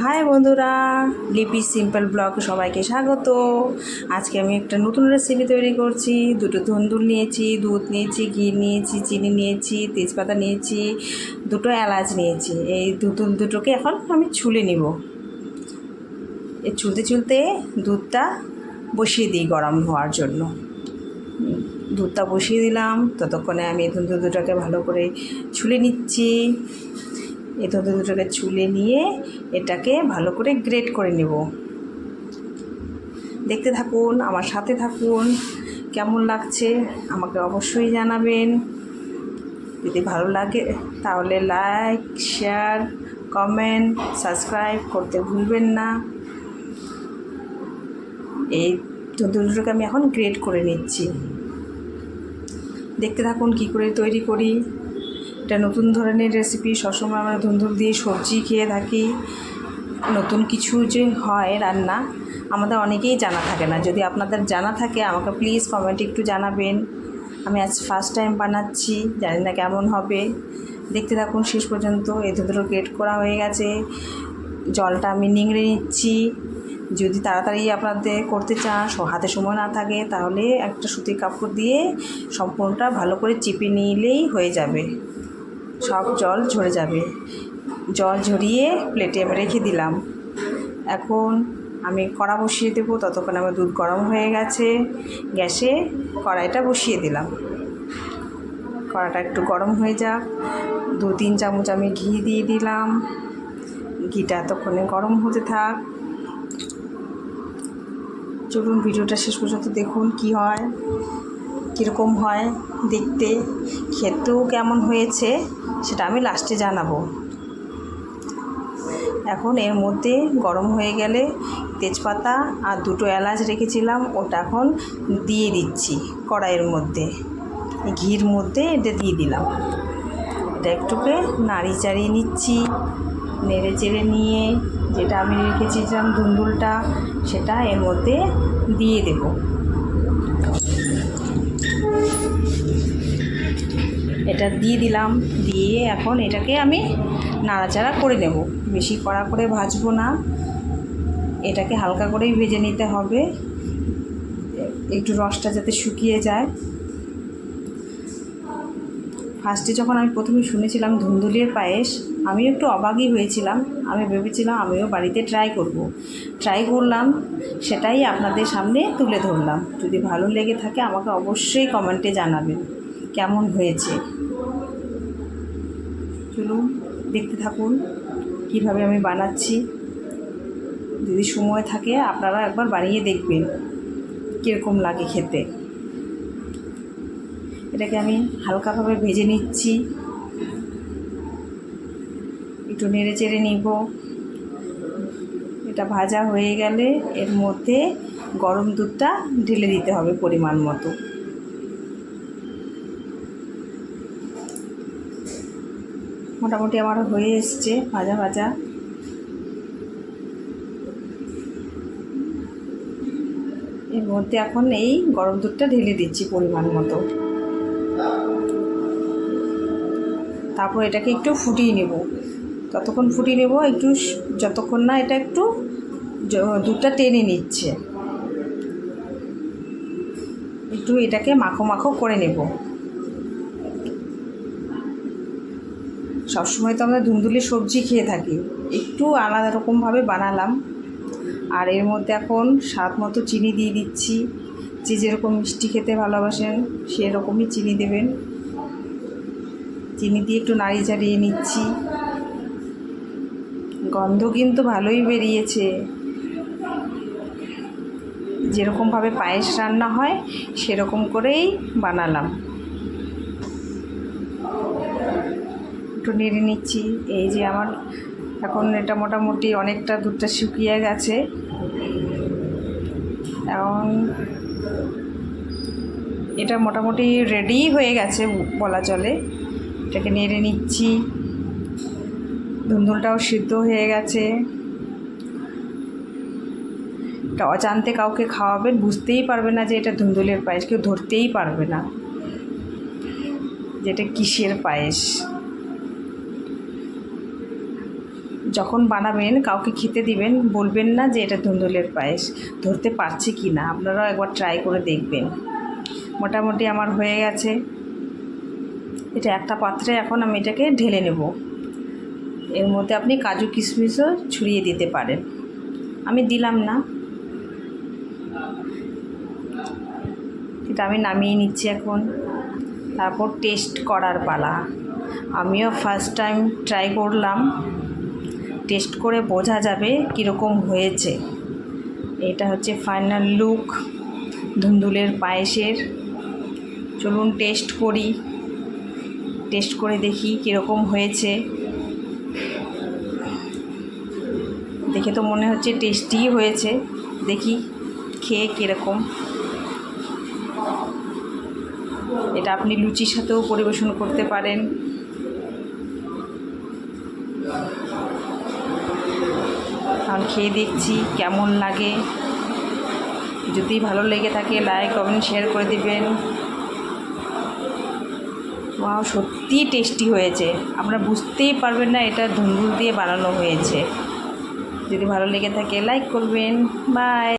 High বন্ধুরা, লিপি simple ব্লগে সবাইকে স্বাগত। আজকে আমি একটা নতুন রেসিপি তৈরি করছি। দুটো ধন্দুল নিয়েছি, দুধ নিয়েছি, ঘি নিয়েছি, চিনি নিয়েছি, তেজপাতা নিয়েছি, দুটো এলাচ নিয়েছি। এই দুটো দুটোকে এখন আমি ছুলে নিব। এই ছুলতে ছুলতে দুধটা বসিয়ে দিই গরম হওয়ার জন্য। দুধটা বসিয়ে দিলাম, ততক্ষণে আমি ধন্দুল দুটোকে ভালো করে ছুলে নিচ্ছি। এ ধরে দুটোকে চুলে নিয়ে এটাকে ভালো করে গ্রেট করে নেব। দেখতে থাকুন, আমার সাথে থাকুন, কেমন লাগছে আমাকে অবশ্যই জানাবেন। যদি ভালো লাগে তাহলে লাইক, শেয়ার, কমেন্ট, সাবস্ক্রাইব করতে ভুলবেন না। এই দুটোকে আমি এখন গ্রেট করে নিচ্ছি। দেখতে থাকুন, কি করে তৈরি করি। এটা নতুন ধরনের রেসিপি সবসময় আমরা ধুন্দুল দিয়ে সবজি খেয়ে থাকি। নতুন কিছু যে হয় রান্না, আমাদের অনেকেই জানা থাকে না। যদি আপনাদের জানা থাকে, আমাকে প্লিজ কমেন্টে একটু জানাবেন। আমি আজ ফার্স্ট টাইম বানাচ্ছি, জানি না কেমন হবে। দেখতে থাকুন, শেষ পর্যন্ত এই ধুন্দুলো গ্রেট করা হয়ে গেছে। জলটা আমি নিংড়ে নিচ্ছি। যদি তাড়াতাড়ি আপনাদের করতে চান হাতে সময় না থাকে, তাহলে একটা সুতির কাপড় দিয়ে সম্পূর্ণটা ভালো করে চিপে নিলেই হয়ে যাবে। সব জল ঝরে যাবে। জল ঝরিয়ে প্লেটে আমি রেখে দিলাম। এখন আমি কড়া বসিয়ে দেবো, ততক্ষণ আমার দুধ গরম হয়ে গেছে। গ্যাসে কড়াইটা বসিয়ে দিলাম। কড়াটা একটু গরম হয়ে যাক। দু তিন চামচ আমি ঘি দিয়ে দিলাম। ঘিটা এতক্ষণে গরম হতে থাক। চলুন ভিডিওটা শেষ পর্যন্ত দেখুন কি হয়, কীরকম হয় দেখতে, খেতেও কেমন হয়েছে। সেটা আমি লাস্টে জানাব। এখন এর মধ্যে গরম হয়ে গেলে তেজপাতা আর দুটো এলাচ রেখেছিলাম, ওটা এখন দিয়ে দিচ্ছি কড়াইয়ের মধ্যে। ঘির মধ্যে এটা দিয়ে দিলাম। এটা একটুকে নাড়ি চাড়িয়ে নিচ্ছি, নেড়ে চেড়ে নিয়ে যেটা আমি রেখেছিলাম ধুন্দুলটা, সেটা এর মধ্যে দিয়ে দেবো। এটা দিয়ে দিলাম, দিয়ে এখন এটাকে আমি নাড়াচাড়া করে নেব। বেশি কড়া করে ভাজবো না। এটাকে হালকা করেই ভেজে নিতে হবে। একটু রসটা যাতে শুকিয়ে যায়। ফার্স্টে যখন আমি প্রথমে শুনেছিলাম ধুন্দুলির পায়েস আমিও একটু অবাকই হয়েছিলাম। আমি ভেবেছিলাম আমিও বাড়িতে ট্রাই করব। ট্রাই করলাম, সেটাই আপনাদের সামনে তুলে ধরলাম। যদি ভালো লেগে থাকে আমাকে অবশ্যই কমেন্টে জানাবেন। কেমন হয়েছে? চলুন, দেখতে থাকুন কীভাবে আমি বানাচ্ছি। যদি সময় থাকে, আপনারা একবার বানিয়ে দেখবেন কীরকম লাগে খেতে। এটাকে আমি হালকাভাবে ভেজে নিচ্ছি। একটু নেড়ে চেড়ে নিব। এটা ভাজা হয়ে গেলে এর মধ্যে গরম দুধটা ঢেলে দিতে হবে পরিমাণ মতো। মোটামুটি আমার হয়ে এসছে, ভাজা ভাজা। এর মধ্যে এখন এই গরম দুধটা ঢেলে দিচ্ছি পরিমাণ মতো। তারপর এটাকে একটু ফুটিয়ে নেব। ততক্ষণ ফুটিয়ে নেব, একটু যতক্ষণ না এটা একটু দুধটা টেনে নিচ্ছে। একটু এটাকে মাখো মাখো করে নেব। সবসময় তো আমরা ধুন্দুলি সবজি খেয়ে থাকি। একটু আলাদা রকমভাবে বানালাম। আর এর মধ্যে এখন স্বাদ মতো চিনি দিয়ে দিচ্ছি। যে যেরকম মিষ্টি খেতে ভালোবাসেন, সেরকমই চিনি দেবেন। চিনি দিয়ে একটু নাড়ি চাড়িয়ে নিচ্ছি। গন্ধ কিন্তু ভালোই বেরিয়েছে। যেরকমভাবে পায়েস রান্না হয়, সেরকম করেই বানালাম। একটু নেড়ে নিচ্ছি। এই যে আমার এখন এটা মোটামুটি অনেকটা দুধটা শুকিয়ে গেছে। এখন এটা মোটামুটি রেডি হয়ে গেছে বলা চলে। এটাকে নেড়ে নিচ্ছি। ধুন্দুলটাও সিদ্ধ হয়ে গেছে। এটা অজান্তে কাউকে খাওয়াবেন, বুঝতেই পারবে না যে এটা ধুন্দুলের পায়েস, কেউ ধরতেই পারবে না। যেটা কিসের পায়েস? যখন বানাবেন, কাউকে খেতে দিবেন, বলবেন না যে এটা ধুন্দুলের পায়েস। ধরতে পারছে কি না? আপনারাও একবার ট্রাই করে দেখবেন। মোটামুটি আমার হয়ে গেছে। এটা একটা পাত্রে এখন আমি এটাকে ঢেলে নেব। এর মধ্যে আপনি কাজু কিশমিশও ছড়িয়ে দিতে পারেন। আমি দিলাম না। এটা আমি নামিয়ে নিচ্ছি এখন। তারপর টেস্ট করার পালা। আমিও ফার্স্ট টাইম ট্রাই করলাম। টেস্ট করে বোঝা যাবে কীরকম হয়েছে। এটা হচ্ছে ফাইনাল লুক ধুন্দুলের পায়েসের। চলুন টেস্ট করি। টেস্ট করে দেখি কীরকম হয়েছে। দেখে তো মনে হচ্ছে টেস্টিই হয়েছে। দেখি খেয়ে কীরকম। এটা আপনি লুচির সাথেও পরিবেশন করতে পারেন। আর খেয়ে দেখছি, কেমন লাগে? যদি ভালো লেগে থাকে লাইক কমেন্ট শেয়ার করে দিবেন। ও সত্যি টেস্টি হয়েছে। আপনারা বুঝতেই পারবেন না এটা ধুন্দুল দিয়ে বানানো হয়েছে। যদি ভালো লেগে থাকে লাইক করবেন। বাই